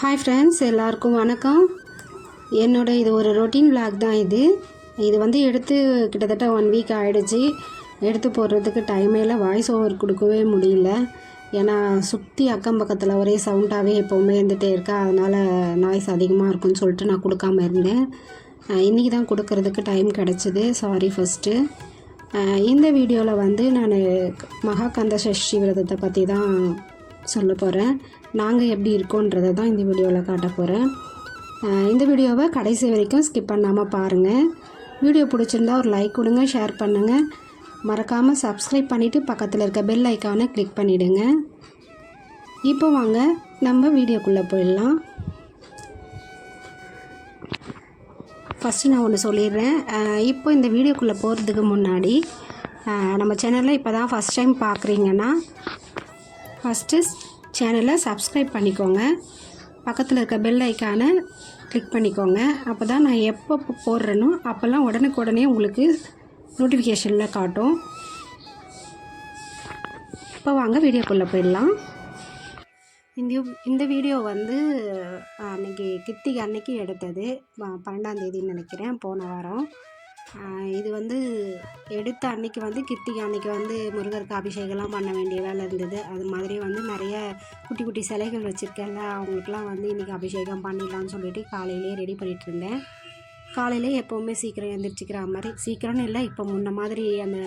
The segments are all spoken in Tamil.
ஹாய் ஃப்ரெண்ட்ஸ் எல்லாருக்கும் வணக்கம். என்னோட இது ஒரு ரொட்டீன் விளாக் தான் இது. இது வந்து எடுத்து கிட்டத்தட்ட ஒன் வீக் ஆகிடுச்சு எடுத்து போடுறதுக்கு டைமே இல்லை வாய்ஸ் ஓவர் கொடுக்கவே முடியல. ஏன்னா சுற்றி அக்கம் பக்கத்தில் ஒரே சவுண்டாகவே எப்போவுமே இருந்துகிட்டே இருக்கா. அதனால் நாய்ஸ் அதிகமாக இருக்கும்னு சொல்லிட்டு நான் கொடுக்காம இருந்தேன். இன்றைக்கி தான் கொடுக்கறதுக்கு டைம் கிடச்சிது. சாரி ஃபஸ்ட்டு இந்த வீடியோவில் வந்து நான் மகாகந்த சஷ்டி விரதத்தை பற்றி தான் சொல்ல போகிறேன் நாங்கள் எப்படி இருக்கோன்றதை தான் இந்த வீடியோவில் காட்ட போகிறேன் இந்த வீடியோவை கடைசி வரைக்கும் ஸ்கிப் பண்ணாமல் பாருங்கள் வீடியோ பிடிச்சிருந்தா ஒரு லைக் கொடுங்க ஷேர் பண்ணுங்கள் மறக்காமல் சப்ஸ்கிரைப் பண்ணிவிட்டு பக்கத்தில் இருக்க பெல் ஐக்கானை கிளிக் பண்ணிவிடுங்க இப்போ வாங்க நம்ம வீடியோக்குள்ளே போயிடலாம். ஃபஸ்ட்டு நான் ஒன்று சொல்லிடுறேன். இப்போ இந்த வீடியோக்குள்ளே போகிறதுக்கு முன்னாடி நம்ம சேனலில் இப்போ தான் ஃபஸ்ட் டைம் பார்க்குறீங்கன்னா ஃபஸ்ட்டு சேனலை சப்ஸ்கிரைப் பண்ணிக்கோங்க. பக்கத்தில் இருக்க பெல் ஐக்கானை கிளிக் பண்ணிக்கோங்க. அப்போ தான் நான் எப்போ போடுறேனோ அப்போல்லாம் உடனுக்குடனே உங்களுக்கு நோட்டிஃபிகேஷனில் காட்டும். இப்போ வாங்க வீடியோக்குள்ளே போயிடலாம். இந்த இந்த வீடியோ வந்து அன்றைக்கி அன்னைக்கு கித்திகை அன்னைக்கு எடுத்தது. பன்னெண்டாம் தேதின்னு நினைக்கிறேன் போன வாரம். இது வந்து எடுத்த அன்னைக்கு வந்து கிருத்திகை அன்னைக்கு வந்து முருகருக்கு அபிஷேகம்லாம் பண்ண வேண்டிய வேலை இருந்தது. அது மாதிரி வந்து நிறைய குட்டி குட்டி சிலைகள் வச்சுருக்கேன்ல அவங்களுக்குலாம் வந்து இன்றைக்கி அபிஷேகம் பண்ணிடலாம்னு சொல்லிட்டு காலையிலேயே ரெடி பண்ணிகிட்டு இருந்தேன். காலையிலே எப்போவுமே சீக்கிரம் எழுந்திரிச்சிக்கிற மாதிரி சீக்கிரம்னு இல்லை இப்போ முன்ன மாதிரி அந்த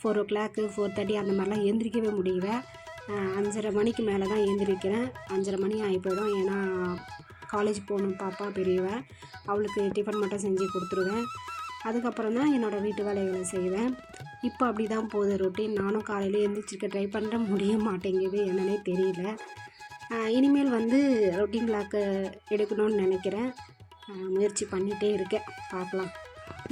four o'clock four thirty அந்த மாதிரிலாம் எழுந்திரிக்கவே முடியல. அஞ்சரை மணிக்கு மேலே தான் எழுந்திரிக்கிறேன் அஞ்சரை மணி ஆகி போயிடும். ஏன்னா காலேஜ் போகணும் பாப்பா பெரியவன் அவளுக்கு டிஃபன் மட்டும் செஞ்சு கொடுத்துருவேன். அதுக்கப்புறம் தான் என்னோடய வீட்டு வேலைகளை செய்வேன். இப்போ அப்படி தான் போகுது ரொட்டீன் நானும் காலையில் எழுந்திரிச்சிருக்க ட்ரை பண்ணுற முடிய மாட்டேங்குது என்னன்னே தெரியல. இனிமேல் வந்து ரொட்டீன் கிளாக்கு எடுக்கணும்னு நினைக்கிறேன். முயற்சி பண்ணிகிட்டே இருக்கேன். பார்க்கலாம்.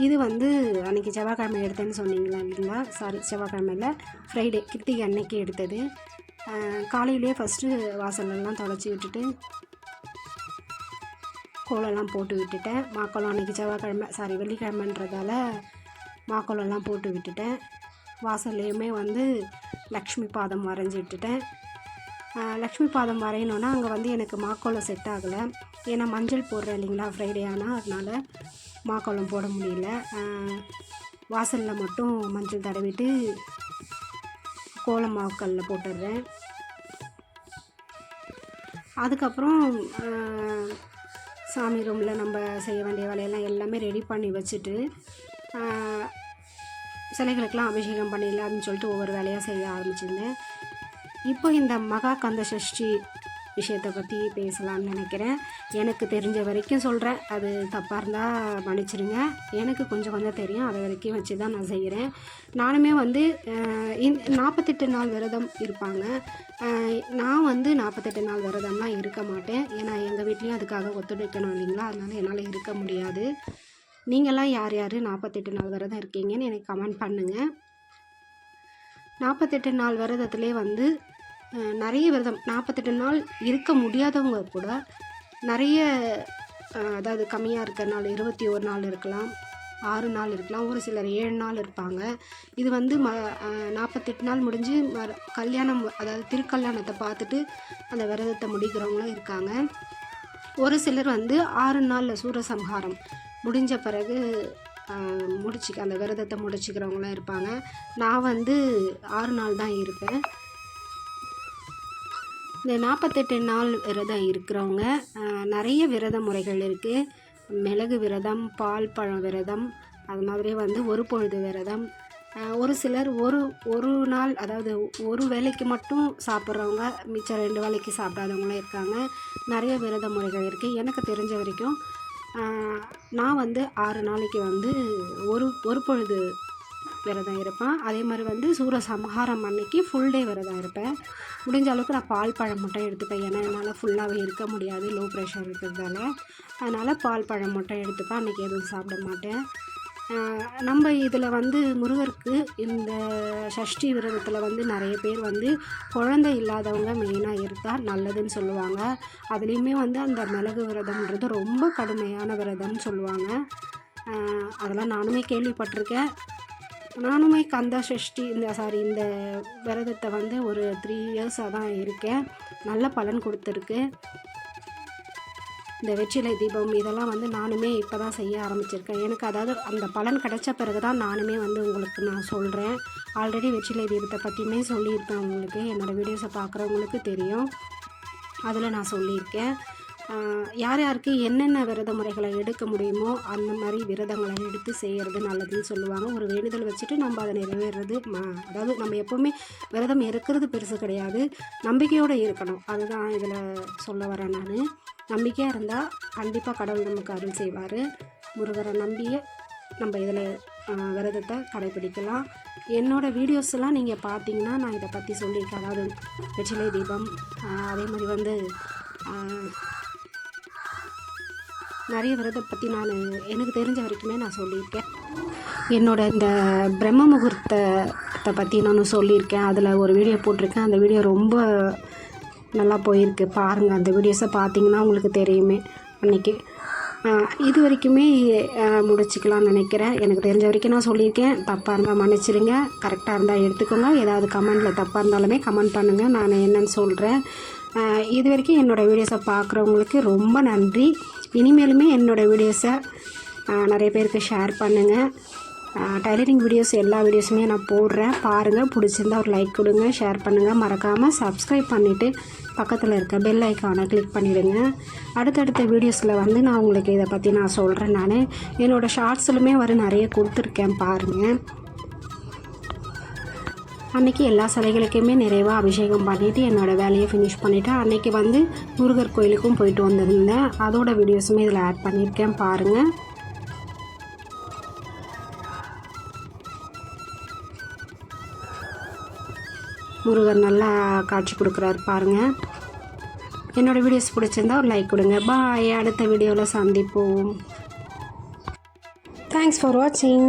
இது வந்து அன்றைக்கி செவ்வாய்க்கிழமை எடுத்தேன்னு சொன்னீங்களா இல்லைங்களா? சாரி செவ்வாய்க்கிழமையில் ஃப்ரைடே கிருத்திகை அன்னைக்கு எடுத்தது. காலையிலேயே ஃபஸ்ட்டு வாசலெல்லாம் தொடச்சி விட்டுட்டு கோலம்லாம் போட்டு விட்டுட்டேன். மாக்கோலம் அன்றைக்கி செவ்வாய்க்கிழமை சாரி வெள்ளிக்கிழமைன்றதால மாக்கோலம்லாம் போட்டு விட்டுட்டேன். வாசல்லையுமே வந்து லக்ஷ்மி பாதம் வரைஞ்சி விட்டுட்டேன். லக்ஷ்மி பாதம் வரையணுன்னா அங்கே வந்து எனக்கு மாக்கோலம் செட் ஆகலை. ஏன்னா மஞ்சள் போடுறேன் இல்லைங்களா ஃப்ரைடே ஆனால் அதனால் மாக்கோலம் போட முடியல. வாசலில் மட்டும் மஞ்சள் தடவிட்டு கோலம் மாக்கல்ல போட்டுடுறேன். அதுக்கப்புறம் சாமி ரூமில் நம்ம செய்ய வேண்டிய வேலையெல்லாம் எல்லாமே ரெடி பண்ணி வச்சுட்டு சிலைகளுக்கெல்லாம் அபிஷேகம் பண்ணிடலாம்னு சொல்லிட்டு ஒவ்வொரு வேலையாக செய்ய ஆரம்பிச்சிருந்தேன். இப்போ இந்த மகா கந்த சஷ்டி விஷயத்தை பற்றி பேசலாம்னு நினைக்கிறேன். எனக்கு தெரிஞ்ச வரைக்கும் சொல்கிறேன் அது தப்பாக இருந்தால் மன்னிச்சிடுங்க எனக்கு கொஞ்சம் கொஞ்சம் தெரியும். அதை வரைக்கும் வச்சு தான் நான் செய்கிறேன் நானுமே வந்து இந்த நாற்பத்தெட்டு நாள் விரதம் இருப்பாங்க. நான் வந்து நாற்பத்தெட்டு நாள் விரதம்லாம் இருக்க மாட்டேன். ஏன்னா எங்கள் வீட்லேயும் அதுக்காக ஒத்துழைக்கணும் இல்லைங்களா? அதனால் என்னால் இருக்க முடியாது. நீங்களாம் யார் யார் நாற்பத்தெட்டு நாள் விரதம் இருக்கீங்கன்னு எனக்கு கமெண்ட் பண்ணுங்கள் நாற்பத்தெட்டு நாள் விரதத்துலேயே வந்து நிறைய விரதம். நாற்பத்தெட்டு நாள் இருக்க முடியாதவங்க கூட நிறைய அதாவது கம்மியாக இருக்கிற நாள் இருபத்தி ஒரு நாள் இருக்கலாம் ஆறு நாள் இருக்கலாம் ஒரு சிலர் ஏழு நாள் இருப்பாங்க. இது வந்து ம நாற்பத்தெட்டு நாள் முடிஞ்சு மறு கல்யாணம் அதாவது திருக்கல்யாணத்தை பார்த்துட்டு அந்த விரதத்தை முடிக்கிறவங்களும் இருக்காங்க. ஒரு சிலர் வந்து ஆறு நாளில் சூரசம்ஹாரம் முடிஞ்ச பிறகு முடிச்சு அந்த விரதத்தை முடிச்சுக்கிறவங்களாம் இருப்பாங்க. நான் வந்து ஆறு நாள் தான் இருப்பேன். இந்த நாற்பத்தெட்டு நாள் விரதம் இருக்கிறவங்க நிறைய விரத முறைகள் இருக்குது மிளகு விரதம் பால் பழம் விரதம் அது மாதிரி வந்து ஒரு பொழுது விரதம். ஒரு சிலர் ஒரு ஒரு நாள் அதாவது ஒரு வேளைக்கு மட்டும் சாப்பிட்றவங்க மிச்சம் ரெண்டு வேளைக்கு சாப்பிடாதவங்களும் இருக்காங்க. நிறைய விரத முறைகள் இருக்குது எனக்கு தெரிஞ்ச வரைக்கும் நான் வந்து ஆறு நாளைக்கு வந்து ஒரு ஒரு பொழுது விரதம் இருப்பேன். அதே மாதிரி வந்து சூர சம்ஹாரம் அன்னைக்கு ஃபுல் டே விரதம் இருப்பேன். முடிஞ்ச அளவுக்கு நான் பால் பழம் மட்டும் எடுத்துப்பேன். ஏன்னா என்னால் ஃபுல்லாகவே இருக்க முடியாது லோ ப்ரெஷர் இருக்கிறதால. அதனால் பால் பழம் மட்டும் எடுத்துப்பேன். அன்றைக்கி எதுவும் சாப்பிட மாட்டேன். நம்ம இதில் வந்து முருகருக்கு இந்த சஷ்டி விரதத்தில் வந்து நிறைய பேர் வந்து குழந்தை இல்லாதவங்க மெயினாக இருந்தால் நல்லதுன்னு சொல்லுவாங்க. அதுலேயுமே வந்து அந்த மிளகு விரதம்ன்றது ரொம்ப கடுமையான விரதம்னு சொல்லுவாங்க. அதெல்லாம் நானுமே கேள்விப்பட்டிருக்கேன். நானுமே கந்தா சஷ்டி இந்த சாரி இந்த விரதத்தை வந்து ஒரு த்ரீ இயர்ஸாக தான் இருக்கேன். நல்ல பலன் கொடுத்துருக்கு. இந்த வெற்றிலை தீபம் இதெல்லாம் வந்து நானுமே இப்போ தான் செய்ய ஆரம்பிச்சிருக்கேன். எனக்கு அதாவது அந்த பலன் கிடைச்ச பிறகு தான் நானுமே வந்து உங்களுக்கு நான் சொல்கிறேன் ஆல்ரெடி வெற்றிலை தீபத்தை பற்றியுமே சொல்லியிருப்பேன் உங்களுக்கு. என்னோடய வீடியோஸை பார்க்குறவங்களுக்கு தெரியும். அதில் நான் சொல்லியிருக்கேன். யார் யாருக்கு என்னென்ன விரத முறைகளை எடுக்க முடியுமோ அந்த மாதிரி விரதங்களை எடுத்து செய்கிறது நல்லதுன்னு சொல்லுவாங்க. ஒரு வேண்டுதல் வச்சுட்டு நம்ம அதை நிறைவேறது அதாவது நம்ம எப்போவுமே விரதம் இருக்கிறது பெருசு கிடையாது. நம்பிக்கையோடு இருக்கணும். அதுதான் இதில் சொல்ல வரேன் நான். நம்பிக்கையாக இருந்தால் கண்டிப்பாக கடவுள் நமக்கு அருள் செய்வார். முருகரை நம்பிய நம்ம இதில் விரதத்தை கடைப்பிடிக்கலாம் என்னோடய வீடியோஸ்லாம் நீங்கள் பார்த்தீங்கன்னா நான் இதை பற்றி சொல்லியிருக்கேன். அதாவது வெற்றிலை தீபம் அதே மாதிரி வந்து நிறைய விரதம் பற்றி நான் எனக்கு தெரிஞ்ச வரைக்குமே நான் சொல்லியிருக்கேன். என்னோட இந்த பிரம்ம முகூர்த்தத்தை பற்றி நான் சொல்லியிருக்கேன். அதில் ஒரு வீடியோ போட்டிருக்கேன். அந்த வீடியோ ரொம்ப நல்லா போயிருக்கு. பாருங்கள் அந்த வீடியோஸை பார்த்தீங்கன்னா உங்களுக்கு தெரியுமே. அன்றைக்கி இது வரைக்குமே ஆஹ், முடிச்சுக்கலாம்னு நினைக்கிறேன். எனக்கு தெரிஞ்ச வரைக்கும் நான் சொல்லியிருக்கேன். தப்பாக இருந்தால் மன்னிச்சிடுங்க கரெக்டாக இருந்தால் எடுத்துக்கோங்க. ஏதாவது கமெண்டில் தப்பாக இருந்தாலுமே கமெண்ட் பண்ணுங்கள் நான் என்னன்னு சொல்கிறேன் இது வரைக்கும் என்னோடய வீடியோஸை பார்க்குறவங்களுக்கு ரொம்ப நன்றி. இனிமேலுமே என்னோடய வீடியோஸை நிறைய பேருக்கு ஷேர் பண்ணுங்கள் டைலரிங் வீடியோஸ் எல்லா வீடியோஸுமே நான் போடுறேன். பாருங்கள் பிடிச்சிருந்தா ஒரு லைக் கொடுங்க ஷேர் பண்ணுங்கள் மறக்காமல் சப்ஸ்கிரைப் பண்ணிவிட்டு பக்கத்தில் இருக்க பெல் ஐக்கானை கிளிக் பண்ணிவிடுங்க அடுத்தடுத்த வீடியோஸில் வந்து நான் உங்களுக்கு இதை பற்றி நான் சொல்கிறேன் நான். என்னோடய ஷார்ட்ஸ்லுமே வர நிறைய கொடுத்துருக்கேன் பாருங்கள் அன்றைக்கி எல்லா சிலைகளுக்குமே நிறைவாக அபிஷேகம் பண்ணிவிட்டு என்னோடய வேலையை ஃபினிஷ் பண்ணிவிட்டு அன்றைக்கி வந்து முருகர் கோயிலுக்கும் போயிட்டு வந்திருந்தேன். அதோட வீடியோஸுமே இதில் ஆட் பண்ணியிருக்கேன் பாருங்கள் முருகர் நல்லா காட்சி கொடுக்குறாரு பாருங்கள் என்னோடய வீடியோஸ் பிடிச்சிருந்தா ஒரு லைக் கொடுங்க. பாய் அடுத்த வீடியோவில் சந்திப்போம். தேங்க்ஸ் ஃபார் வாட்சிங்